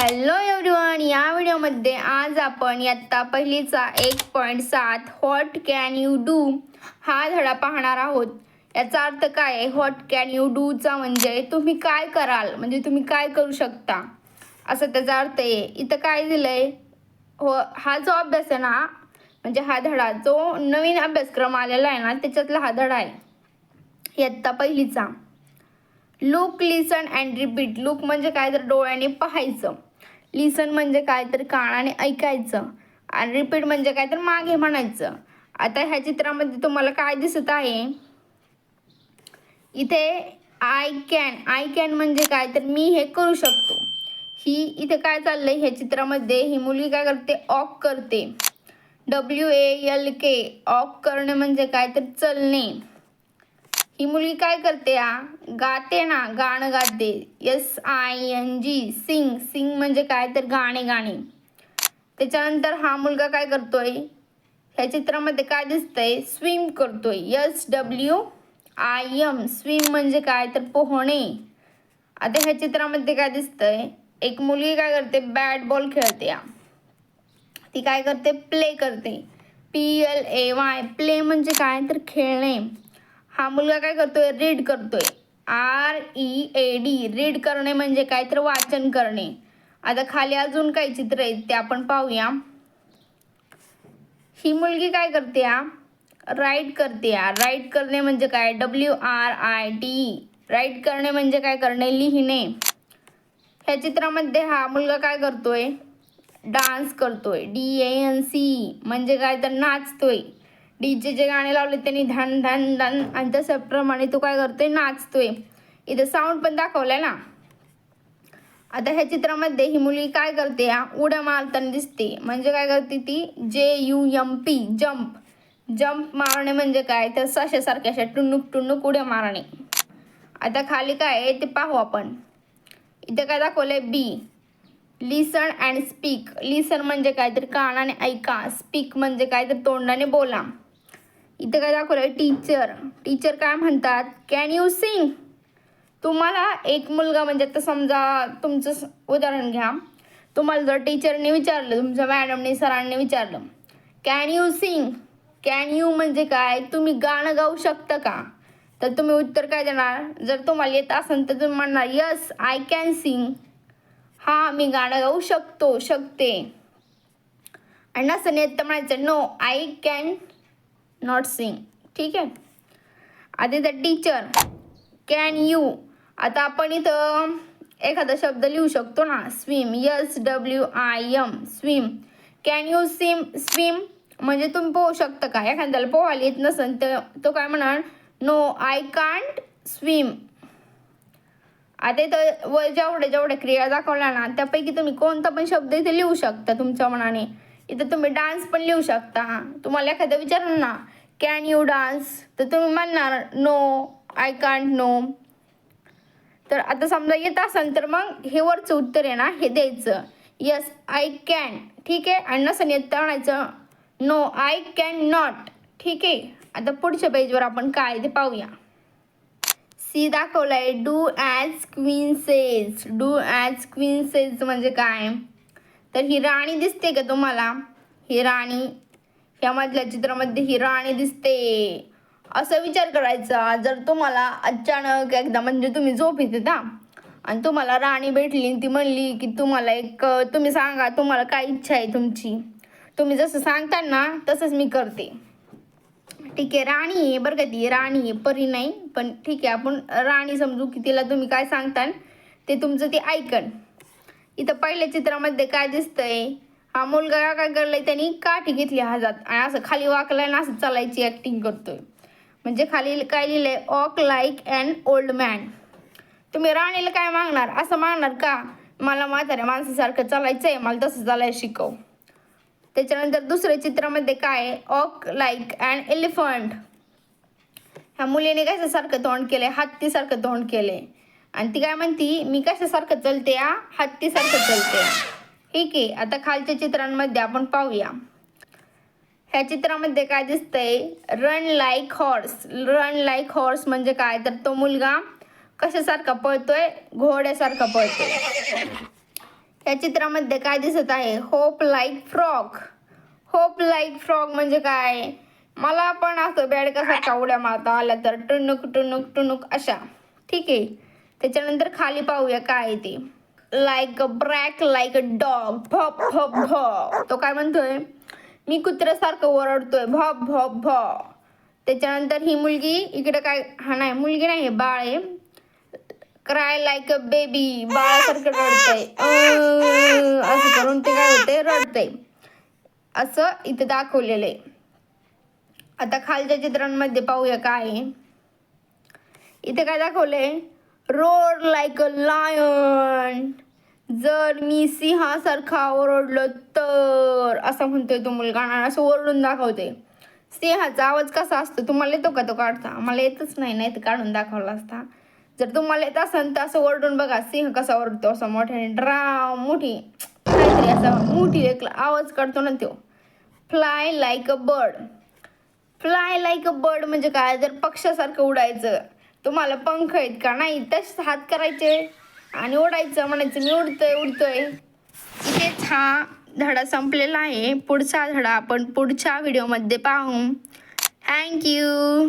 Hello everyone या व्हिडिओमध्ये आज आपण इयत्ता पहिलीचा एक पॉईंट सात व्हॉट कॅन यू डू हा धडा पाहणार आहोत. याचा अर्थ काय आहे? व्हॉट कॅन यू डूचा म्हणजे तुम्ही काय कराल? म्हणजे तुम्ही काय करू शकता? असं त्याचा अर्थ आहे. इथं काय दिलंय? हो हा जो अभ्यास आहे ना म्हणजे हा धडा जो नवीन अभ्यासक्रम आलेला आहे ना त्याच्यातला हा धडा आहे. इयत्ता पहिलीचा. Look listen and repeat look म्हणजे काय? तर डोळ्याने पाहायचं. लिसन म्हणजे काय तर कानाने ऐकायचं आणि रिपीट म्हणजे काय तर मागे म्हणायचं. आता ह्या चित्रामध्ये तुम्हाला काय दिसत आहे? इथे आय कॅन आय कॅन म्हणजे काय तर मी हे करू शकतो. ही इथे काय चाललंय? ह्या चित्रामध्ये ही मुलगी काय करते? ऑक करते. W A L K walk करणे म्हणजे काय तर चलणे. ही मुलगी काय करते आ गाते ना गाणं गाते. S I N G sing sing म्हणजे काय? तर गाणे गाणे. त्याच्यानंतर हा मुलगा काय करतोय? ह्या चित्रामध्ये काय दिसतंय? स्विम करतोय. S W I M swim म्हणजे काय? तर पोहणे. आता ह्या चित्रामध्ये काय दिसतंय? एक मुलगी काय करते? बॅट बॉल खेळते या ती काय करते? प्ले करते. P L A Y play म्हणजे काय? तर खेळणे. हा मुलगा काय करतोय? रीड करतोय. R E A D read करणे म्हणजे काय? तर वाचन करणे. आता खाली अजून काही चित्र आहेत ते आपण पाहूया. ही मुलगी काय करते या राईट करते या राईट करणे म्हणजे काय? W R I T write करणे म्हणजे काय? करणे लिहिणे. ह्या चित्रामध्ये हा मुलगा काय करतोय? डान्स करतोय. डी ए एन सी म्हणजे काय? तर नाचतोय. डीजे जे गाणे लावले त्यांनी धन धन धन. आणि तशाप्रमाणे तो काय करतोय? नाचतोय. इथं साऊंड पण दाखवलाय ना. आता ह्या चित्रामध्ये ही मुलगी काय करते? हा उड्या मारताना दिसते. म्हणजे काय करते ती? J U M P jump jump मारणे म्हणजे काय? तर सशासारख्या अशा टुणूक टुणूक उड्या मारणे. आता खाली काय आहे ते पाहू आपण. इथे काय दाखवलंय? B listen and speak listen म्हणजे काय? तर कानाने ऐका. स्पीक म्हणजे काय? तर तोंडाने बोला. इथं काय दाखवलंय? टीचर टीचर काय म्हणतात? कॅन यू सिंग तुम्हाला एक मुलगा म्हणजे आता समजा तुमचं उदाहरण घ्या. तुम्हाला जर टीचरने विचारलं तुमच्या मॅडमने सरांनी विचारलं can you sing can you म्हणजे काय? तुम्ही गाणं गाऊ शकता का? तर तुम्ही उत्तर काय देणार? जर तुम्हाला येत असेल तर तुम्ही म्हणणार यस आय कॅन सिंग हा मी गाणं गाऊ शकतो शकते. आणि नसं येत तर म्हणायचं no I can not sing ठीक आहे? आता इथं टीचर कॅन यू आता आपण इथं एखादा शब्द लिहू शकतो ना. Swim yes W I M swim can you swim swim म्हणजे तुम्ही पोहू शकता का? एखाद्याला पोहायला येत नसेल तर तो काय म्हणणार? नो आय कांट स्विम आता इथं व जेवढ्या जेवढ्या क्रिया दाखवल्या ना त्यापैकी तुम्ही कोणता पण शब्द इथे लिहू शकता तुमच्या मनाने. इथं तुम्ही डान्स पण लिहू शकता. तुम्हाला एखादं विचारलं ना कॅन यू डान्स तर तुम्ही म्हणणार नो आय कांट नो तर आता समजा येत असेल तर मग हे वरचं उत्तर आहे ना हे द्यायचं. यस आय कॅन ठीक आहे? आणि नसं येत तर म्हणायचं नो आय कॅन नॉट ठीक आहे? आता पुढच्या पेजवर आपण काय ते पाहूया. सी दाखवलाय do as queen says do as queen says म्हणजे काय? तर ही राणी दिसते का तुम्हाला? ही राणी ह्यामधल्या चित्रामध्ये ही राणी दिसते. असा विचार करायचा जर तुम्हाला अचानक एकदा म्हणजे तुम्ही झोप येते ना आणि तुम्हाला राणी भेटली आणि ती म्हणली की तुम्हाला एक तुम्ही सांगा तुम्हाला काय इच्छा आहे तुमची? तुम्ही जसं सांगता ना तसंच मी करते. ठीक आहे राणी आहे बरं का ती. राणी आहे परी नाही पण ठीक आहे आपण राणी समजू की तिला तुम्ही काय सांगताल ते तुमचं ते ऐकन. इथं पहिल्या चित्रामध्ये काय दिसतंय? हा मुलगा काय करलाय त्यांनी काठी घेतली हातात आणि असं खाली वाकलाय आणि असं चालायची ॲक्टिंग करतोय. म्हणजे खाली काय लिहिलंय? Walk like and old man तुम्ही राणीला काय मागणार? असं मागणार का? मला म्हाताऱ्या माणसासारखं चालायचं आहे मला तसं चालायला शिकव. त्याच्यानंतर दुसऱ्या चित्रामध्ये काय ऑक लाईक अँड एलिफंट ह्या मुलीने कशासारखं तोंड केलंय? हत्तीसारखं तोंड केलंय. आणि ती काय म्हणती मी कशासारखं चलते आ? हत्तीसारखं चलते ठीक आहे आता खालच्या चित्रांमध्ये आपण पाहूया. ह्या चित्रामध्ये काय दिसतंय? Run like horse run like horse म्हणजे काय? तर तो मुलगा कशासारखा पळतोय? घोड्यासारखा पळतोय. या चित्रामध्ये काय दिसत आहे? Hop like frog hop like frog म्हणजे काय? मला पण असं बेडकासारखा उड्या मारता आल्या तर टुणूक टुणूक टुणूक अशा. ठीक आहे. त्याच्यानंतर खाली पाहूया काय आहे ते. Like a bark like a dog भॉप भॉप भॉ तो काय म्हणतोय? मी कुत्र्यासारखं ओरडतोय. भॉप भॉप भॉ त्याच्यानंतर ही मुलगी इकडे काय? हा नाही मुलगी नाही बाळ आहे. क्राय लाईक अ बेबी बाळासारखं रडतंय. असं करून ते काय होते रडतंय. असं इथे दाखवलेलं आहे. आता खालच्या चित्रांमध्ये पाहूया काय आहे. इथे काय दाखवलंय? रोड लाईक अ लायन जर मी सिंहासारखा ओरडलो तर असं म्हणतोय तो मुलगा आणि असं ओरडून दाखवते सिंहाचा आवाज कसा असतो? तुम्हाला येतो का तो काढता? मला येतच नाही नाही तर काढून दाखवला असता. जर तुम्हाला येत असेल तर असं ओरडून बघा सिंह कसा ओरडतो असं मोठ्याने ड्रा मोठी. काहीतरी असा मोठी एक आवाज काढतो ना तो. Fly like a bird fly like a bird म्हणजे काय? जर पक्षासारखं उडायचं तुम्हाला पंख आहेत का? नाही तसेच हात करायचे आणि उडायचं म्हणायचं मी उडतोय उडतोय. इथेच हा धडा संपलेला आहे. पुढचा धडा आपण पुढच्या व्हिडिओमध्ये पाहू. थँक्यू